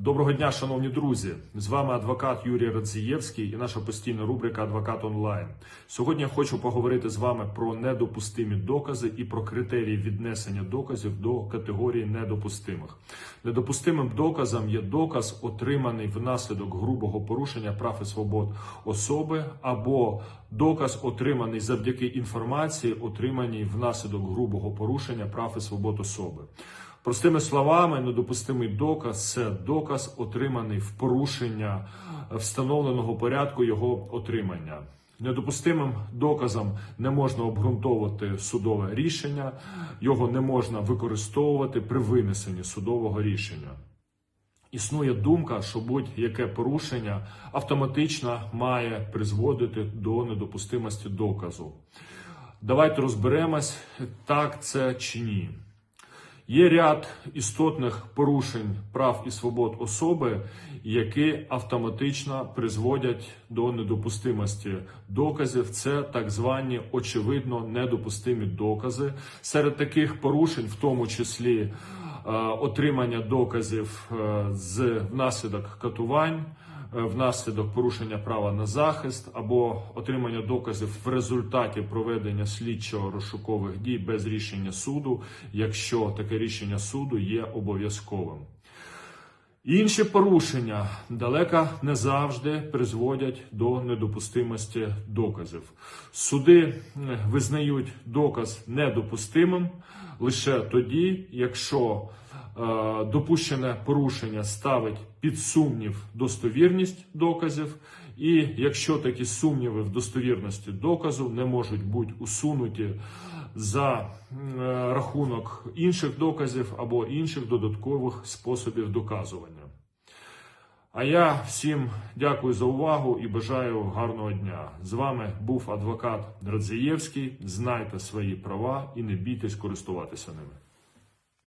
Доброго дня, шановні друзі! З вами адвокат Юрій Радзієвський і наша постійна рубрика Адвокат онлайн. Сьогодні я хочу поговорити з вами про недопустимі докази і про критерії віднесення доказів до категорії недопустимих. Недопустимим доказом є доказ, отриманий внаслідок грубого порушення прав і свобод особи, або доказ, отриманий завдяки інформації, отриманій внаслідок грубого порушення прав і свобод особи. Простими словами, недопустимий доказ це доказ, отриманий в порушення встановленого порядку його отримання. Недопустимим доказом не можна обґрунтовувати судове рішення, його не можна використовувати при винесенні судового рішення. Існує думка, що будь-яке порушення автоматично має призводити до недопустимості доказу. Давайте розберемось, так це чи ні. Є ряд істотних порушень прав і свобод особи, які автоматично призводять до недопустимості доказів. Це так звані очевидно недопустимі докази. Серед таких порушень, в тому числі е, отримання доказів е, з внаслідок катувань. Е, Внаслідок порушення права на захист або отримання доказів в результаті проведення слідчо-розшукових дій без рішення суду, якщо таке рішення суду є обов'язковим. Інші порушення далеко не завжди призводять до недопустимості доказів. Суди е, визнають доказ недопустимим лише тоді, якщо допущене порушення ставить під сумнів достовірність доказів, і якщо такі сумніви в достовірності доказу не можуть бути усунуті за е, рахунок інших доказів або інших додаткових способів доказування. А я всім дякую за увагу і бажаю гарного дня. З вами був адвокат Радзієвський. Знайте свої права і не бійтесь користуватися ними.